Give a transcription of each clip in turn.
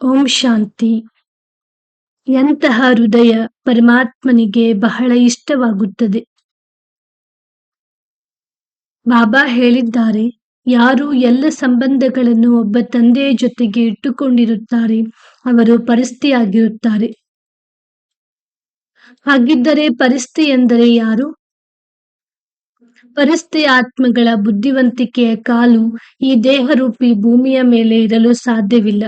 ಓಂ ಶಾಂತಿ. ಎಂತಹ ಹೃದಯ ಪರಮಾತ್ಮನಿಗೆ ಬಹಳ ಇಷ್ಟವಾಗುತ್ತದೆ. ಬಾಬಾ ಹೇಳಿದ್ದಾರೆ, ಯಾರು ಎಲ್ಲ ಸಂಬಂಧಗಳನ್ನು ಒಬ್ಬ ತಂದೆಯ ಜೊತೆಗೆ ಇಟ್ಟುಕೊಂಡಿರುತ್ತಾರೆ, ಅವರು ಪರಿಸ್ಥಿಯಾಗಿರುತ್ತಾರೆ ಹಾಗಿದ್ದರೆ ಪರಿಸ್ಥಿ ಎಂದರೆ ಯಾರು? ಪರಿಸ್ಥಿತಿ ಆತ್ಮಗಳ ಬುದ್ಧಿವಂತಿಕೆಯ ಕಾಲು ಈ ದೇಹರೂಪಿ ಭೂಮಿಯ ಮೇಲೆ ಇರಲು ಸಾಧ್ಯವಿಲ್ಲ.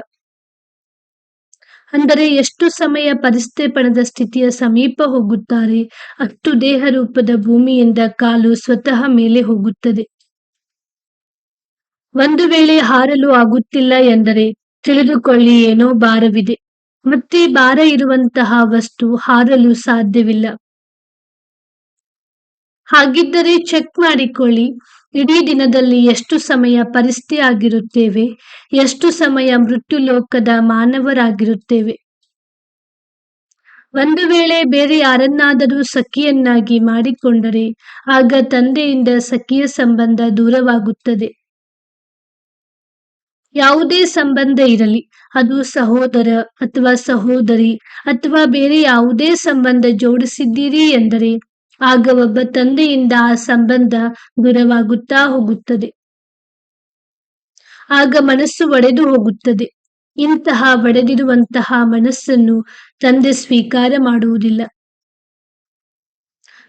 ಅಂದರೆ ಎಷ್ಟು ಸಮಯ ಪರಿಸ್ಥೆಪಣದ ಪಣದ ಸ್ಥಿತಿಯ ಸಮೀಪ ಹೋಗುತ್ತಾರೆ? ಅಷ್ಟು ದೇಹ ರೂಪದ ಭೂಮಿಯಿಂದ ಕಾಲು ಸ್ವತಃ ಮೇಲೆ ಹೋಗುತ್ತದೆ. ಒಂದು ವೇಳೆ ಹಾರಲು ಆಗುತ್ತಿಲ್ಲ ಎಂದರೆ ತಿಳಿದುಕೊಳ್ಳಿ ಏನೋ ಭಾರವಿದೆ. ಮತ್ತೆ ಭಾರ ಇರುವಂತಹ ವಸ್ತು ಹಾರಲು ಸಾಧ್ಯವಿಲ್ಲ. ಹಾಗಿದ್ದರೆ ಚೆಕ್ ಮಾಡಿಕೊಳ್ಳಿ. ಇಡೀ ದಿನದಲ್ಲಿ ಎಷ್ಟು ಸಮಯ ಪರಿಸ್ಥಿತಿ ಆಗಿರುತ್ತೇವೆ? ಎಷ್ಟು ಸಮಯ ಮೃತ್ಯು ಲೋಕದ ಮಾನವರಾಗಿರುತ್ತೇವೆ? ಒಂದು ವೇಳೆ ಬೇರೆ ಯಾರನ್ನಾದರೂ ಸಖಿಯನ್ನಾಗಿ ಮಾಡಿಕೊಂಡರೆ, ಆಗ ತಂದೆಯಿಂದ ಸಖಿಯ ಸಂಬಂಧ ದೂರವಾಗುತ್ತದೆ. ಯಾವುದೇ ಸಂಬಂಧ ಇರಲಿ. ಅದು ಸಹೋದರ ಅಥವಾ ಸಹೋದರಿ ಅಥವಾ ಬೇರೆ ಯಾವುದೇ ಸಂಬಂಧ ಜೋಡಿಸಿದ್ದೀರಿ ಎಂದರೆ ಆಗ ಒಬ್ಬ ತಂದೆಯಿಂದ ಆ ಸಂಬಂಧ ದೂರವಾಗುತ್ತಾ ಹೋಗುತ್ತದೆ. ಆಗ ಮನಸ್ಸು ಒಡೆದು ಹೋಗುತ್ತದೆ. ಇಂತಹ ಒಡೆದಿರುವಂತಹ ಮನಸ್ಸನ್ನು ತಂದೆ ಸ್ವೀಕಾರ ಮಾಡುವುದಿಲ್ಲ.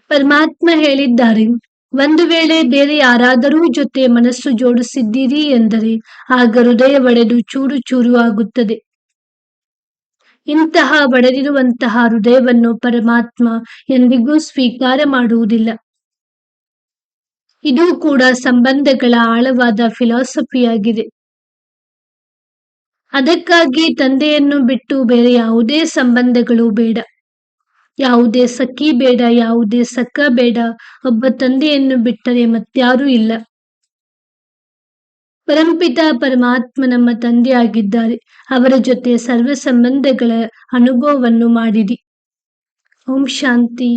ಪರಮಾತ್ಮ ಹೇಳಿದ್ದಾರೆ, ಒಂದು ವೇಳೆ ಬೇರೆ ಯಾರಾದರೂ ಜೊತೆ ಮನಸ್ಸು ಜೋಡಿಸಿದ್ದೀರಿ ಎಂದರೆ ಆಗ ಹೃದಯ ಒಡೆದು ಚೂರು ಚೂರು ಆಗುತ್ತದೆ. ಇಂತಹ ಬಡದಿರುವಂತಹ ಹೃದಯವನ್ನು ಪರಮಾತ್ಮ ಎಂದಿಗೂ ಸ್ವೀಕಾರ ಮಾಡುವುದಿಲ್ಲ. ಇದು ಕೂಡ ಸಂಬಂಧಗಳ ಆಳವಾದ ಫಿಲಾಸಫಿಯಾಗಿದೆ ಅದಕ್ಕಾಗಿ ತಂದೆಯನ್ನು ಬಿಟ್ಟು ಬೇರೆ ಯಾವುದೇ ಸಂಬಂಧಗಳು ಬೇಡ. ಯಾವುದೇ ಸಖಿ ಬೇಡ, ಯಾವುದೇ ಸಖ ಬೇಡ. ಒಬ್ಬ ತಂದೆಯನ್ನು ಬಿಟ್ಟರೆ ಮತ್ಯಾರೂ ಇಲ್ಲ. ಪರಂಪಿತ ಪರಮಾತ್ಮ ನಮ್ಮ ತಂದೆಯಾಗಿದ್ದಾರೆ. ಅವರ ಜೊತೆ ಸರ್ವ ಸಂಬಂಧಗಳ ಅನುಭವವನ್ನು ಮಾಡಿರಿ ಓಂ ಶಾಂತಿ.